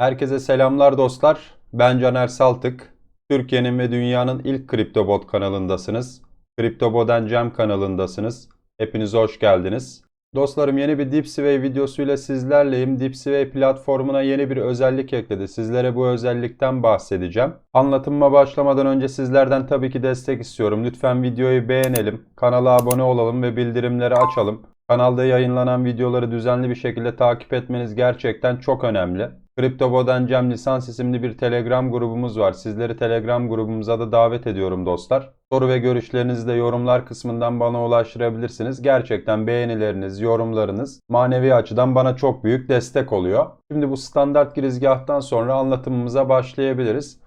Herkese selamlar dostlar. Ben Caner Saltık. Türkiye'nin ve dünyanın ilk kriptobot kanalındasınız. Kriptoboden Cem kanalındasınız. Hepiniz hoş geldiniz. Dostlarım yeni bir DeepSway videosuyla sizlerleyim. DeepSway platformuna yeni bir özellik ekledi. Sizlere bu özellikten bahsedeceğim. Anlatımıma başlamadan önce sizlerden tabii ki destek istiyorum. Lütfen videoyu beğenelim, kanala abone olalım ve bildirimleri açalım. Kanalda yayınlanan videoları düzenli bir şekilde takip etmeniz gerçekten çok önemli. Kriptoboden Cem Lisans isimli bir Telegram grubumuz var. Sizleri Telegram grubumuza da davet ediyorum dostlar. Soru ve görüşlerinizi de yorumlar kısmından bana ulaştırabilirsiniz. Gerçekten beğenileriniz, yorumlarınız manevi açıdan bana çok büyük destek oluyor. Şimdi bu standart girizgahtan sonra anlatımımıza başlayabiliriz.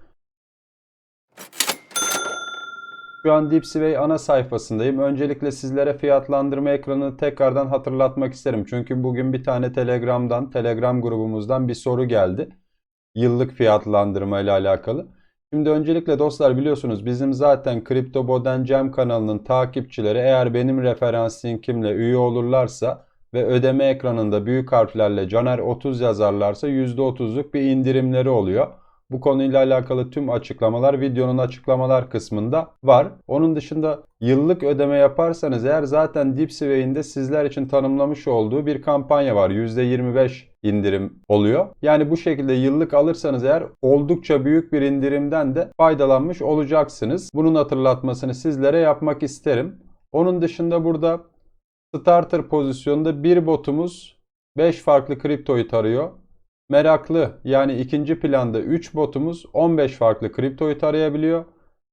Şu an DeepSway ana sayfasındayım. Öncelikle sizlere fiyatlandırma ekranını tekrardan hatırlatmak isterim. Çünkü bugün bir tane Telegram'dan, Telegram grubumuzdan bir soru geldi. Yıllık fiyatlandırma ile alakalı. Şimdi öncelikle dostlar biliyorsunuz bizim zaten CryptoBoden Cem kanalının takipçileri eğer benim referans linkimle üye olurlarsa ve ödeme ekranında büyük harflerle Caner 30 yazarlarsa %30'luk bir indirimleri oluyor. Bu konuyla alakalı tüm açıklamalar videonun açıklamalar kısmında var. Onun dışında yıllık ödeme yaparsanız eğer zaten DeepSway'in de sizler için tanımlamış olduğu bir kampanya var. %25 indirim oluyor. Yani bu şekilde yıllık alırsanız eğer oldukça büyük bir indirimden de faydalanmış olacaksınız. Bunun hatırlatmasını sizlere yapmak isterim. Onun dışında burada starter pozisyonda bir botumuz 5 farklı kriptoyu tarıyor. Meraklı yani ikinci planda 3 botumuz 15 farklı kriptoyu tarayabiliyor.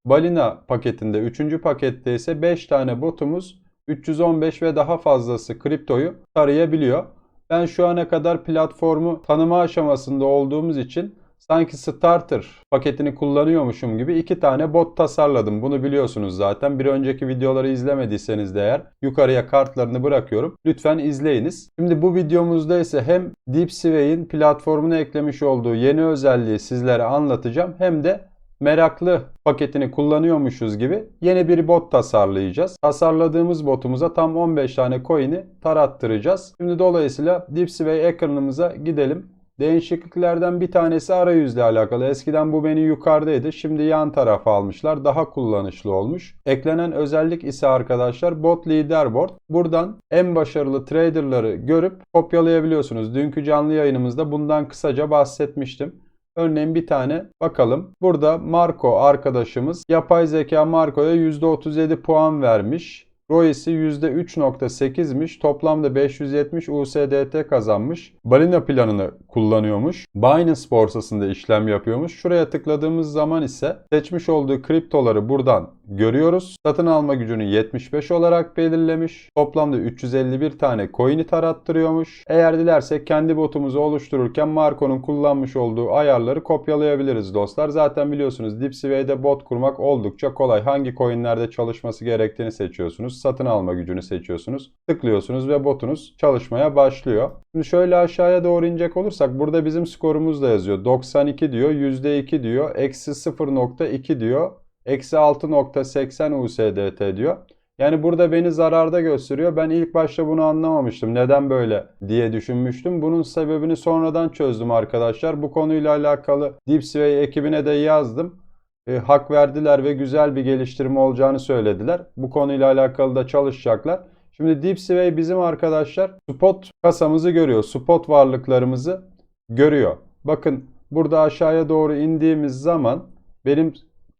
Balina paketinde 3. pakette ise 5 tane botumuz 315 ve daha fazlası kriptoyu tarayabiliyor. Ben şu ana kadar platformu tanıma aşamasında olduğumuz için sanki starter paketini kullanıyormuşum gibi iki tane bot tasarladım. Bunu biliyorsunuz zaten. Bir önceki videoları izlemediyseniz de eğer yukarıya kartlarını bırakıyorum. Lütfen izleyiniz. Şimdi bu videomuzda ise hem DeepSway'in platformuna eklemiş olduğu yeni özelliği sizlere anlatacağım. Hem de meraklı paketini kullanıyormuşuz gibi yeni bir bot tasarlayacağız. Tasarladığımız botumuza tam 15 tane coin'i tarattıracağız. Şimdi dolayısıyla DeepSway ekranımıza gidelim. Değişikliklerden bir tanesi arayüzle alakalı. Eskiden bu menü yukarıdaydı. Şimdi yan tarafa almışlar. Daha kullanışlı olmuş. Eklenen özellik ise arkadaşlar bot leaderboard. Buradan en başarılı traderları görüp kopyalayabiliyorsunuz. Dünkü canlı yayınımızda bundan kısaca bahsetmiştim. Örneğin bir tane bakalım. Burada Marco arkadaşımız yapay zeka Marco'ya %37 puan vermiş. ROI'si %3.8'miş. Toplamda 570 USDT kazanmış. Balina planını kullanıyormuş. Binance borsasında işlem yapıyormuş. Şuraya tıkladığımız zaman ise seçmiş olduğu kriptoları buradan görüyoruz. Satın alma gücünü 75 olarak belirlemiş. Toplamda 351 tane coin'i tarattırıyormuş. Eğer dilersek kendi botumuzu oluştururken Marco'nun kullanmış olduğu ayarları kopyalayabiliriz dostlar. Zaten biliyorsunuz DeepSway'de bot kurmak oldukça kolay. Hangi coin'lerde çalışması gerektiğini seçiyorsunuz. Satın alma gücünü seçiyorsunuz. Tıklıyorsunuz ve botunuz çalışmaya başlıyor. Şimdi şöyle aşağıya doğru inecek olursak burada bizim skorumuz da yazıyor. 92 diyor, %2 diyor, eksi 0.2 diyor, eksi 6.80 USDT diyor. Yani burada beni zararda gösteriyor. Ben ilk başta bunu anlamamıştım. Neden böyle diye düşünmüştüm. Bunun sebebini sonradan çözdüm arkadaşlar. Bu konuyla alakalı DeepSway ekibine de yazdım. E, hak verdiler ve güzel bir geliştirme olacağını söylediler. Bu konuyla alakalı da çalışacaklar. Şimdi DeepSway bizim arkadaşlar spot kasamızı görüyor. Spot varlıklarımızı görüyor. Bakın burada aşağıya doğru indiğimiz zaman benim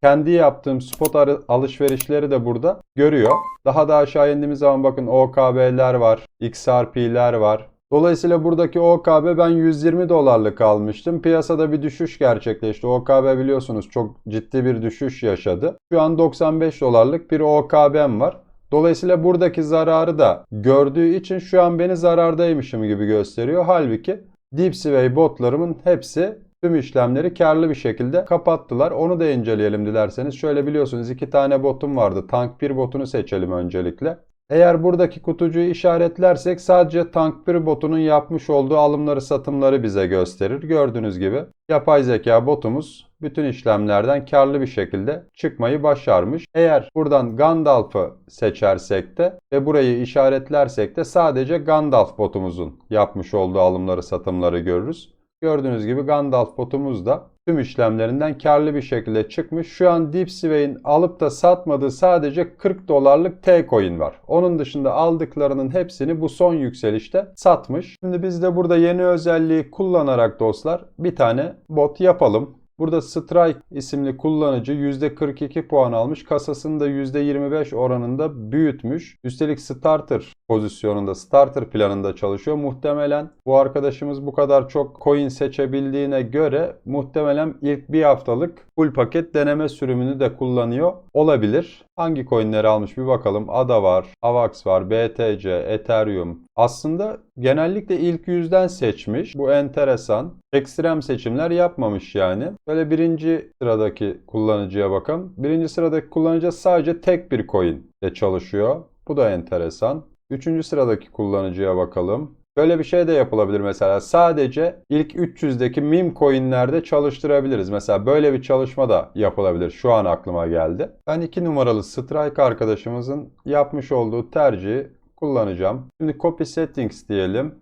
kendi yaptığım spot alışverişleri de burada görüyor. Daha da aşağı indiğimiz zaman bakın OKB'ler var, XRP'ler var. Dolayısıyla buradaki OKB ben 120 dolarlık almıştım. Piyasada bir düşüş gerçekleşti. OKB biliyorsunuz çok ciddi bir düşüş yaşadı. Şu an 95 dolarlık bir OKB'm var. Dolayısıyla buradaki zararı da gördüğü için şu an beni zarardaymışım gibi gösteriyor. Halbuki DeepSway botlarımın hepsi tüm işlemleri karlı bir şekilde kapattılar. Onu da inceleyelim dilerseniz. Şöyle biliyorsunuz iki tane botum vardı. Tank 1 botunu seçelim öncelikle. Eğer buradaki kutucuğu işaretlersek sadece Tank 1 botunun yapmış olduğu alımları satımları bize gösterir. Gördüğünüz gibi yapay zeka botumuz bütün işlemlerden karlı bir şekilde çıkmayı başarmış. Eğer buradan Gandalf'ı seçersek de ve burayı işaretlersek de sadece Gandalf botumuzun yapmış olduğu alımları satımları görürüz. Gördüğünüz gibi Gandalf botumuz da tüm işlemlerinden karlı bir şekilde çıkmış. Şu an DeepSway'in alıp da satmadığı sadece 40 dolarlık T-coin var. Onun dışında aldıklarının hepsini bu son yükselişte satmış. Şimdi biz de burada yeni özelliği kullanarak dostlar bir tane bot yapalım. Burada Strike isimli kullanıcı %42 puan almış. Kasasını da %25 oranında büyütmüş. Üstelik starter pozisyonunda, starter planında çalışıyor. Muhtemelen bu arkadaşımız bu kadar çok coin seçebildiğine göre muhtemelen ilk bir haftalık full paket deneme sürümünü de kullanıyor olabilir. Hangi coinleri almış bir bakalım. ADA var, AVAX var, BTC, Ethereum. Aslında genellikle ilk yüzden seçmiş. Bu enteresan. Ekstrem seçimler yapmamış yani. Böyle birinci sıradaki kullanıcıya bakalım. Birinci sıradaki kullanıcı sadece tek bir coin ile çalışıyor. Bu da enteresan. Üçüncü sıradaki kullanıcıya bakalım. Böyle bir şey de yapılabilir mesela. Sadece ilk 300'deki meme coinlerde çalıştırabiliriz. Mesela böyle bir çalışma da yapılabilir. Şu an aklıma geldi. Ben 2 numaralı Strike arkadaşımızın yapmış olduğu tercihi kullanacağım. Şimdi copy settings diyelim.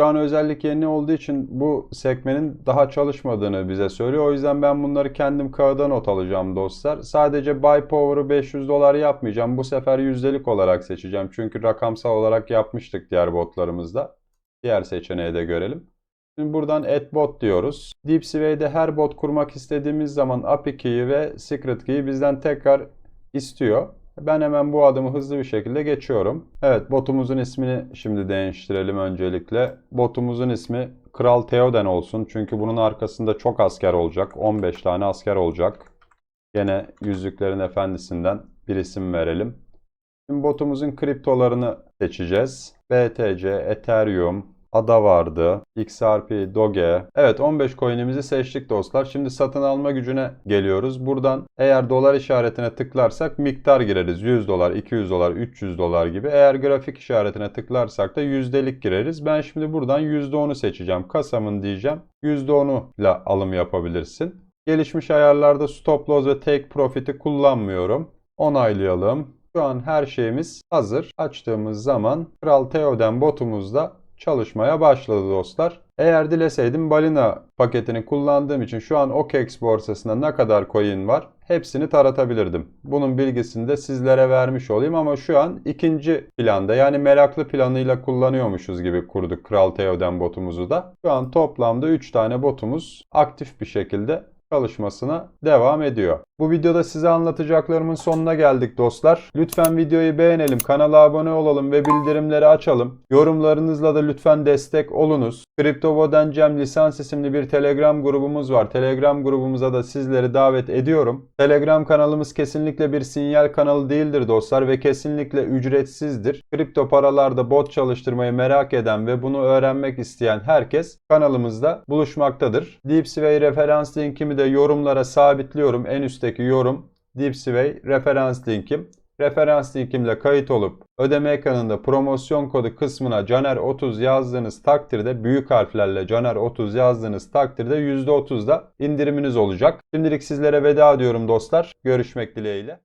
Şu özellik yeni olduğu için bu sekmenin daha çalışmadığını bize söylüyor. O yüzden ben bunları kendim kağıda not alacağım dostlar. Sadece buy power'ı 500 dolar yapmayacağım. Bu sefer yüzdelik olarak seçeceğim. Çünkü rakamsal olarak yapmıştık diğer botlarımızda. Diğer seçeneği de görelim. Şimdi buradan add bot diyoruz. DeepSway'de her bot kurmak istediğimiz zaman API key'i ve secret key'i bizden tekrar istiyor. Ben hemen bu adımı hızlı bir şekilde geçiyorum. Evet botumuzun ismini şimdi değiştirelim öncelikle. Botumuzun ismi Kral Theoden olsun. Çünkü bunun arkasında çok asker olacak. 15 tane asker olacak. Gene Yüzüklerin Efendisi'nden bir isim verelim. Şimdi botumuzun kriptolarını seçeceğiz. BTC, Ethereum, ADA vardı. XRP, Doge. Evet 15 coin'imizi seçtik dostlar. Şimdi satın alma gücüne geliyoruz. Buradan eğer dolar işaretine tıklarsak miktar gireriz. 100 dolar, 200 dolar, 300 dolar gibi. Eğer grafik işaretine tıklarsak da yüzdelik gireriz. Ben şimdi buradan %10'u seçeceğim. Kasamın diyeceğim. %10'u ile alım yapabilirsin. Gelişmiş ayarlarda stop loss ve take profit'i kullanmıyorum. Onaylayalım. Şu an her şeyimiz hazır. Açtığımız zaman Kral Theoden botumuzda çalışmaya başladı dostlar. Eğer dileseydim balina paketini kullandığım için şu an OKEX borsasında ne kadar coin var hepsini taratabilirdim. Bunun bilgisini de sizlere vermiş olayım ama şu an ikinci planda yani meraklı planıyla kullanıyormuşuz gibi kurduk Kral Theoden botumuzu da. Şu an toplamda 3 tane botumuz aktif bir şekilde çalışmasına devam ediyor. Bu videoda size anlatacaklarımın sonuna geldik dostlar. Lütfen videoyu beğenelim, kanala abone olalım ve bildirimleri açalım. Yorumlarınızla da lütfen destek olunuz. CryptoVoden Cem lisans isimli bir Telegram grubumuz var. Telegram grubumuza da sizleri davet ediyorum. Telegram kanalımız kesinlikle bir sinyal kanalı değildir dostlar ve kesinlikle ücretsizdir. Kripto paralarda bot çalıştırmayı merak eden ve bunu öğrenmek isteyen herkes kanalımızda buluşmaktadır. DeepSway referans linkimi de yorumlara sabitliyorum. En üstteki yorum DeepSway referans linkim. Referans linkimle kayıt olup ödeme ekranında promosyon kodu kısmına Caner30 yazdığınız takdirde büyük harflerle Caner30 yazdığınız takdirde %30 da indiriminiz olacak. Şimdilik sizlere veda diyorum dostlar. Görüşmek dileğiyle.